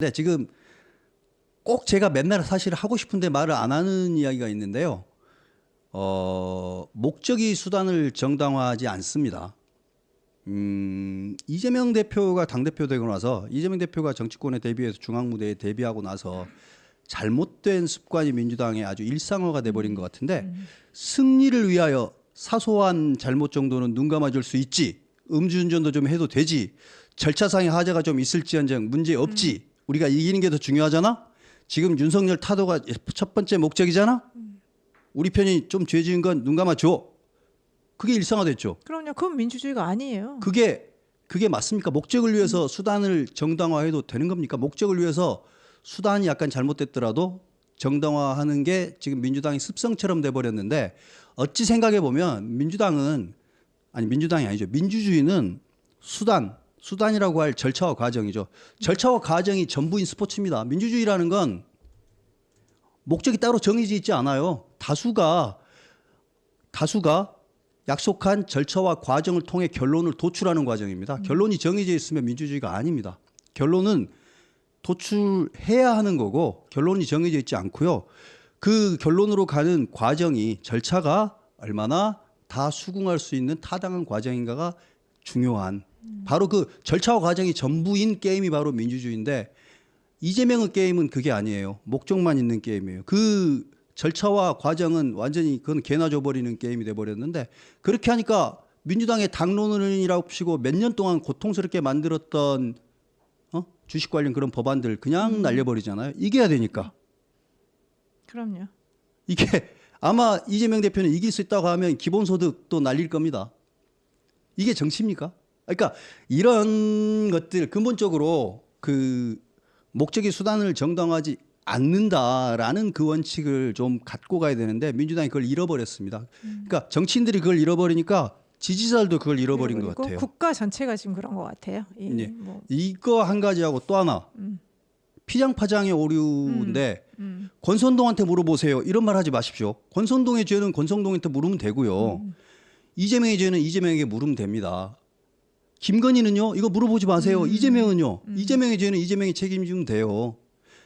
네, 지금 꼭 제가 맨날 사실 하고 싶은데 말을 안 하는 이야기가 있는데요. 어, 목적이 수단을 정당화하지 않습니다. 음, 이재명 대표가 당대표 되고 나서 이재명 대표가 정치권에 대비해서 중앙무대에 데뷔하고 나서 잘못된 습관이 민주당의 아주 일상화가 돼버린 것 같은데 승리를 위하여 사소한 잘못 정도는 눈 감아줄 수 있지 음주운전도 좀 해도 되지 절차상의 하자가 좀 있을지언정 문제 없지 우리가 이기는 게 더 중요하잖아 지금 윤석열 타도가 첫 번째 목적이잖아 우리 편이 좀 죄 지은 건 눈 감아줘 그게 일상화됐죠 그럼요. 그건 민주주의가 아니에요. 그게 그게 맞습니까? 목적을 위해서 수단을 정당화해도 되는 겁니까? 목적을 위해서 수단이 약간 잘못됐더라도 정당화하는 게 지금 민주당이 습성처럼 돼 버렸는데 어찌 생각해 보면 민주당은 아니 민주당이 아니죠. 민주주의는 수단 수단이라고 할 절차와 과정이죠. 절차와 과정이 전부인 스포츠입니다. 민주주의라는 건 목적이 따로 정해져 있지 않아요. 다수가 다수가 약속한 절차와 과정을 통해 결론을 도출하는 과정입니다. 결론이 정해져 있으면 민주주의가 아닙니다. 결론은 도출해야 하는 거고 결론이 정해져 있지 않고요. 그 결론으로 가는 과정이 절차가 얼마나 다 수긍할 수 있는 타당한 과정인가가 중요한 바로 그 절차와 과정이 전부인 게임이 바로 민주주의인데 이재명의 게임은 그게 아니에요. 목적만 있는 게임이에요. 그 절차와 과정은 완전히 그건 개나 줘버리는 게임이 돼버렸는데 그렇게 하니까 민주당의 당론이라고 치고 몇 년 동안 고통스럽게 만들었던 어? 주식 관련 그런 법안들 그냥 날려버리잖아요. 이겨야 되니까. 그럼요. 이게 아마 이재명 대표는 이길 수 있다고 하면 기본소득도 날릴 겁니다. 이게 정치입니까? 그러니까 이런 것들 근본적으로 그 목적이 수단을 정당화하지 않는다라는 그 원칙을 좀 갖고 가야 되는데 민주당이 그걸 잃어버렸습니다. 그러니까 정치인들이 그걸 잃어버리니까 지지자들도 그걸 잃어버린 것 같아요. 국가 전체가 지금 그런 것 같아요. 이, 네. 뭐, 이거 한 가지하고 또 하나 음. 피장파장의 오류인데 음. 권선동한테 물어보세요. 이런 말 하지 마십시오. 권선동의 죄는 권선동한테 물으면 되고요. 음. 이재명의 죄는 이재명에게 물으면 됩니다. 김건희는요. 이거 물어보지 마세요. 음. 이재명은요. 이재명의 죄는 이재명이 책임지면 돼요.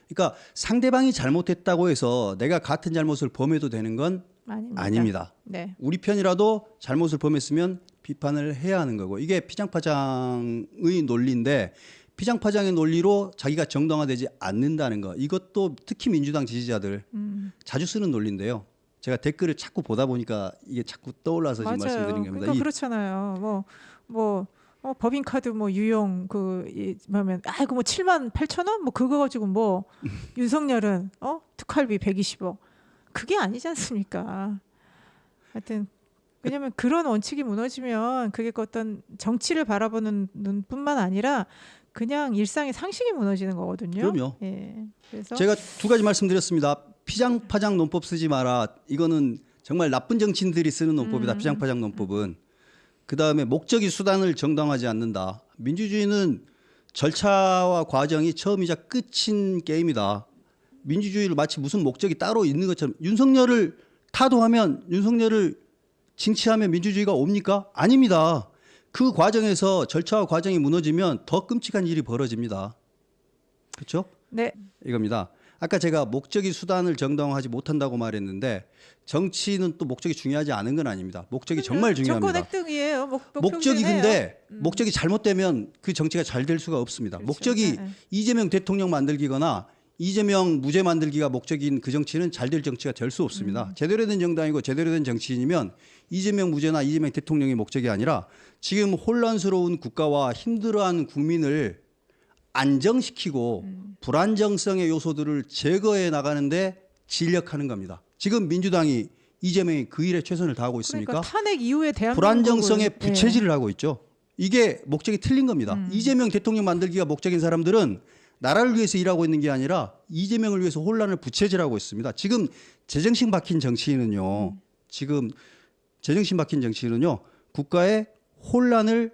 그러니까 상대방이 잘못했다고 해서 내가 같은 잘못을 범해도 되는 건 아닙니다. 아닙니다. 네. 우리 편이라도 잘못을 범했으면 비판을 해야 하는 거고 이게 피장파장의 논리인데 피장파장의 논리로 자기가 정당화되지 않는다는 거 이것도 특히 민주당 지지자들 음. 자주 쓰는 논리인데요. 제가 댓글을 자꾸 보다 보니까 이게 자꾸 떠올라서 지금. 말씀드린 겁니다. 그러니까 이- 그렇잖아요. 뭐 뭐 어, 법인카드 뭐 유용 그 이, 뭐면 아이고 뭐 7만 8천 원? 뭐 그거 가지고 뭐 윤석열은 어 특활비 120억 그게 아니지 않습니까? 하여튼 왜냐하면 그런 원칙이 무너지면 그게 그 어떤 정치를 바라보는 눈뿐만 아니라 그냥 일상의 상식이 무너지는 거거든요. 그럼요. 예. 그래서 제가 두 가지 말씀드렸습니다. 피장파장 논법 쓰지 마라. 이거는 정말 나쁜 정치인들이 쓰는 논법이다. 음. 피장파장 논법은. 그 다음에 목적이 수단을 정당하지 않는다. 민주주의는 절차와 과정이 처음이자 끝인 게임이다. 민주주의를 마치 무슨 목적이 따로 있는 것처럼 윤석열을 타도하면 윤석열을 징치하면 민주주의가 옵니까? 아닙니다. 그 과정에서 절차와 과정이 무너지면 더 끔찍한 일이 벌어집니다. 그렇죠? 네. 이겁니다. 아까 제가 목적이 수단을 정당화하지 못한다고 말했는데 정치는 또 목적이 중요하지 않은 건 아닙니다. 목적이 정말 정권 중요합니다. 획득이에요. 목, 목적이 목표는 근데 음. 목적이 잘못되면 그 정치가 잘 될 수가 없습니다. 그렇죠. 목적이 네, 네. 이재명 대통령 만들기거나 이재명 무죄 만들기가 목적인 그 정치는 잘 될 정치가 될 수 없습니다. 음. 제대로 된 정당이고 제대로 된 정치인이면 이재명 무죄나 이재명 대통령의 목적이 아니라 지금 혼란스러운 국가와 힘들어하는 국민을 안정시키고 음. 불안정성의 요소들을 제거해 나가는데 진력하는 겁니다. 지금 민주당이 이재명이 그 일에 최선을 다하고 있습니까? 그러니까 탄핵 이후에 대한 불안정성에 부채질을 하고 있죠. 이게 목적이 틀린 겁니다. 음. 이재명 대통령 만들기가 목적인 사람들은 나라를 위해서 일하고 있는 게 아니라 이재명을 위해서 혼란을 부채질하고 있습니다. 지금 제정신 박힌 정치인은요. 지금 제정신 박힌 정치인은요. 국가의 혼란을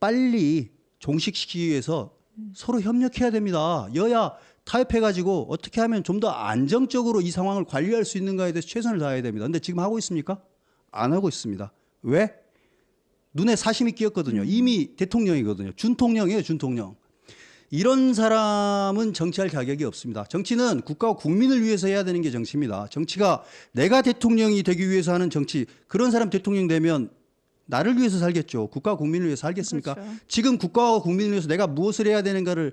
빨리 종식시키기 위해서 서로 협력해야 됩니다. 여야 타협해가지고 어떻게 하면 좀 더 안정적으로 이 상황을 관리할 수 있는가에 대해서 최선을 다해야 됩니다. 근데 지금 하고 있습니까? 안 하고 있습니다. 왜? 눈에 사심이 끼었거든요. 이미 대통령이거든요. 준통령이에요, 준통령. 이런 사람은 정치할 자격이 없습니다. 정치는 국가와 국민을 위해서 해야 되는 게 정치입니다. 정치가 내가 대통령이 되기 위해서 하는 정치 그런 사람 대통령 되면 나를 위해서 살겠죠. 국가와 국민을 위해서 살겠습니까? 그렇죠. 지금 국가와 국민을 위해서 내가 무엇을 해야 되는가를